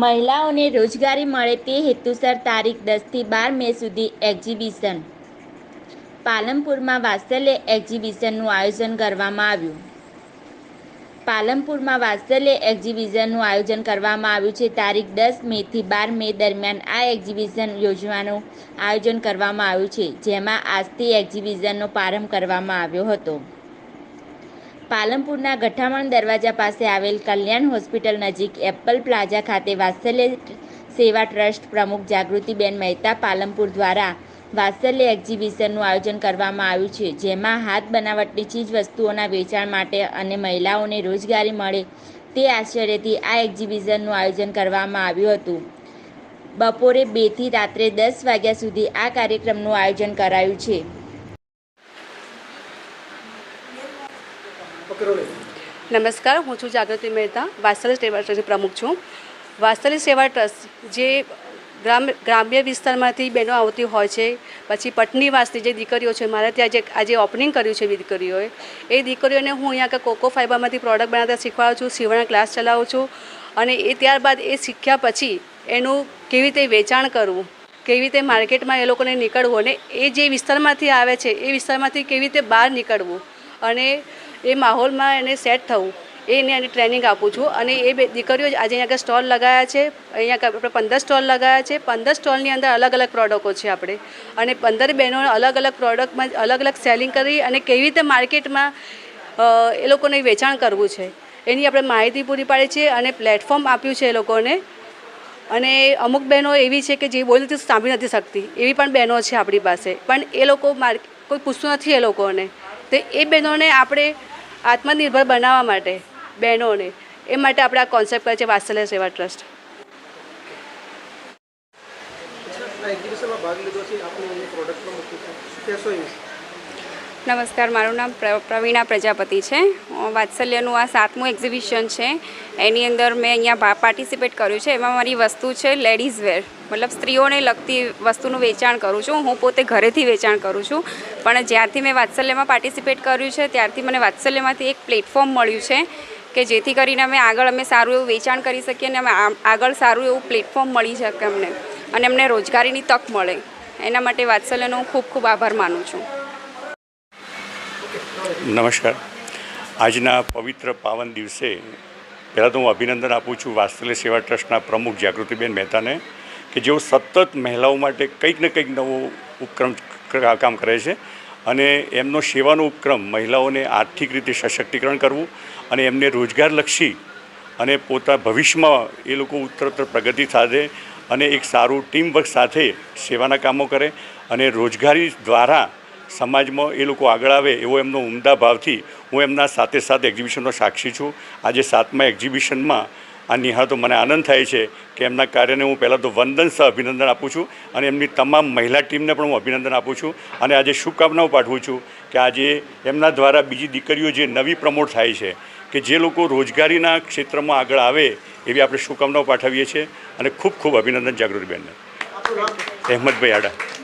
મહિલાઓને રોજગારી મળે તે હેતુસર તારીખ દસથી બાર મે સુધી એક્ઝિબિશન. પાલનપુરમાં વાત્સલ્ય એક્ઝિબિશનનું આયોજન કરવામાં આવ્યું. પાલનપુરમાં વાત્સલ્ય એક્ઝિબિશનનું આયોજન કરવામાં આવ્યું છે. તારીખ દસ મેથી બાર મે દરમિયાન આ એક્ઝિબિશન યોજવાનું આયોજન કરવામાં આવ્યું છે, જેમાં આજથી એક્ઝિબિશનનો પ્રારંભ કરવામાં આવ્યો હતો. પાલનપુરના ગઠામણ દરવાજા પાસે આવેલ કલ્યાણ હોસ્પિટલ નજીક એપલ પ્લાઝા ખાતે વાત્સલ્ય સેવા ટ્રસ્ટ પ્રમુખ જાગૃતિબેન મહેતા પાલનપુર દ્વારા વાત્સલ્ય એક્ઝિબિશનનું આયોજન કરવામાં આવ્યું છે, જેમાં હાથ બનાવટની ચીજવસ્તુઓના વેચાણ માટે અને મહિલાઓને રોજગારી મળે તે આશ્ચર્યથી આ એક્ઝિબિશનનું આયોજન કરવામાં આવ્યું હતું. બપોરે બેથી રાત્રે દસ વાગ્યા સુધી આ કાર્યક્રમનું આયોજન કરાયું છે. નમસ્કાર, હું છું જાગૃતિ મહેતા, વાત્સલ્ય સેવા ટ્રસ્ટની પ્રમુખ છું. વાત્સલ્ય સેવા ટ્રસ્ટ જે ગ્રામ, ગ્રામ્ય વિસ્તારમાંથી બહેનો આવતી હોય છે, પછી પટનીવાસની જે દીકરીઓ છે, મારે ત્યાં જે આજે ઓપનિંગ કર્યું છે દીકરીઓએ, એ દીકરીઓને હું અહીંયા કોકો ફાઇબરમાંથી પ્રોડક્ટ બનાવતા શીખવાડું છું સીવણ ક્લાસ ચલાવું છું અને એ ત્યારબાદ એ શીખ્યા પછી એનું કેવી રીતે વેચાણ કરવું, કેવી રીતે માર્કેટમાં એ લોકોને નીકળવું અને એ જે વિસ્તારમાંથી આવે છે, એ વિસ્તારમાંથી કેવી રીતે બહાર નીકળવું અને એ માહોલમાં એને સેટ થવું. એને એને ટ્રેનિંગ આપું છું. અને એ બે દીકરીઓ આજે અહીંયા આગળ સ્ટોલ લગાવ્યા છે. અહીંયા આપણે પંદર સ્ટોલ લગાવ્યા છે. પંદર સ્ટોલની અંદર અલગ અલગ પ્રોડક્ટો છે આપણે. અને પંદર બહેનો અલગ અલગ પ્રોડક્ટમાં અલગ અલગ સેલિંગ કરી અને કેવી રીતે માર્કેટમાં એ લોકોને વેચાણ કરવું છે. એની આપણે માહિતી પૂરી પાડી છે અને પ્લેટફોર્મ આપ્યું છે એ લોકોને. અને અમુક બહેનો એવી છે કે જે બોલતી સાંભળી નથી શકતી. એવી પણ બહેનો છે આપણી પાસે. પણ એ લોકો માર કોઈ પૂછતું નથી એ લોકોને. તો એ બહેનોને આપણે આત્મનિર્ભર બનાવવા માટે, બહેનોને, એ માટે આપણે આ કોન્સેપ્ટ કરે છે વાત્સલ્ય સેવા ટ્રસ્ટ ભાગ લીધો છે? નમસ્કાર, મારું નામ પ્ર- પ્રવીણા પ્રજાપતિ છે. વાત્સલ્યનું આ સાતમું એક્ઝિબિશન છે. એની અંદર મેં અહીંયા પાર્ટિસિપેટ કર્યું છે. એમાં મારી વસ્તુ છે લેડીઝ વેર મતલબ સ્ત્રીઓને લગતી વસ્તુનું વેચાણ કરું છું. હું પોતે ઘરેથી વેચાણ કરું છું. પણ જ્યારથી મેં વાત્સલ્યમાં પાર્ટિસિપેટ કર્યું છે, ત્યારથી મને વાત્સલ્યમાંથી એક પ્લેટફોર્મ મળ્યું છે કે જેથી કરીને અમે આગળ અમે સારું એવું વેચાણ કરી શકીએ અને અમે આગળ સારું એવું પ્લેટફોર્મ મળી શકે અમને. અને અમને રોજગારીની તક મળે. એના માટે વાત્સલ્યનો હું ખૂબ ખૂબ આભાર માનું છું. નમસ્કાર. આજના પવિત્ર પાવન દિવસે પહેલાં તો હું અભિનંદન આપું છું વાત્સલ્ય સેવા ટ્રસ્ટના પ્રમુખ જાગૃતિબેન મહેતાને કે જેઓ સતત મહિલાઓ માટે કંઈક ને કંઈક નવો ઉપક્રમ કામ કરે છે અને એમનો સેવાનો ઉપક્રમ મહિલાઓને આર્થિક રીતે સશક્તિકરણ કરવું અને એમને રોજગારલક્ષી અને પોતા ભવિષ્યમાં એ લોકો ઉત્તરોત્તર પ્રગતિ સાધે અને એક સારું ટીમવર્ક સાથે સેવાના કામો કરે અને રોજગારી દ્વારા સમાજમાં એ લોકો આગળ આવે એવો એમનો ઉમદા ભાવથી હું એમના સાથે સાથે એક્ઝિબિશનનો સાક્ષી છું. આજે સાતમા એક્ઝિબિશનમાં આ નિહાળતો મને આનંદ થાય છે કે એમના કાર્યને હું પહેલાં તો વંદન સહ અભિનંદન આપું છું અને એમની તમામ મહિલા ટીમને પણ હું અભિનંદન આપું છું અને આજે શુભકામનાઓ પાઠવું છું કે આજે એમના દ્વારા બીજી દીકરીઓ જે નવી પ્રમોટ થાય છે કે જે લોકો રોજગારીના ક્ષેત્રમાં આગળ આવે એવી આપણે શુભકામનાઓ પાઠવીએ છીએ અને ખૂબ ખૂબ અભિનંદન જાગૃતિબેનને. અહેમદભાઈ આડા.